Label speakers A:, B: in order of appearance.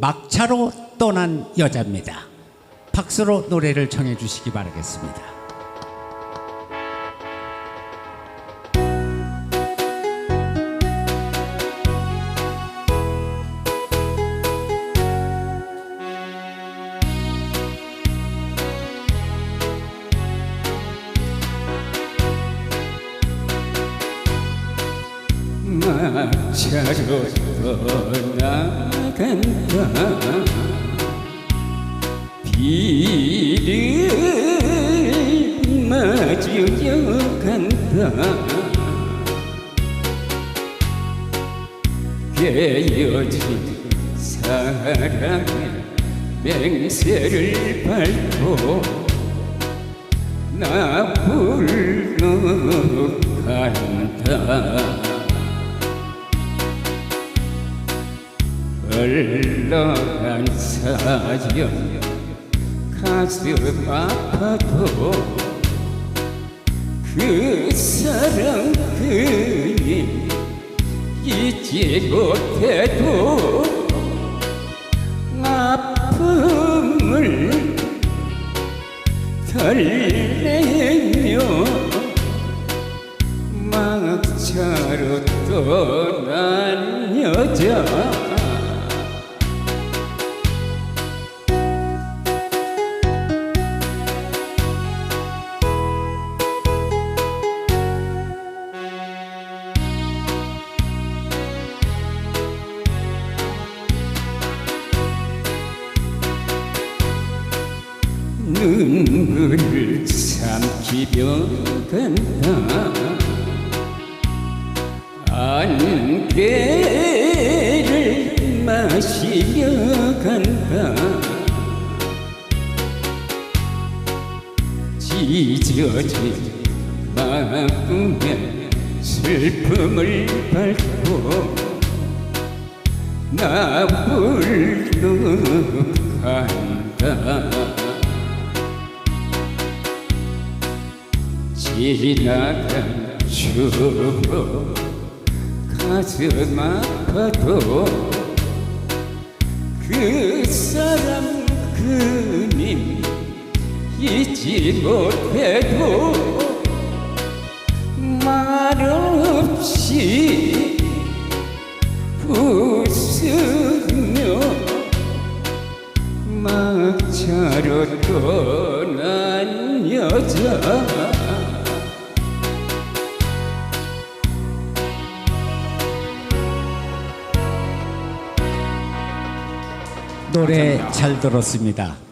A: 막차로 떠난 여자입니다. 박수로 노래를 청해 주시기 바라겠습니다.
B: 막차로 떠나 간다 비를 맞으려 간다 깨어진 사랑의 맹세를 밟고 나 불러 간다 흘러간 사연. 가슴 아파도 그 사랑 그님 잊지 못해도 아픔을 달래며 막차로 떠난 여자 눈물을 삼키며 간다 안개를 마시며 간다. 찢어진 마음에 슬픔을 밟고 나 불러 간다 지나간 추억 가슴 아파도 그 사람 그님 잊지 못해도 말없이 웃으며 막차로 떠난 여자
A: 노래 잘 들었습니다.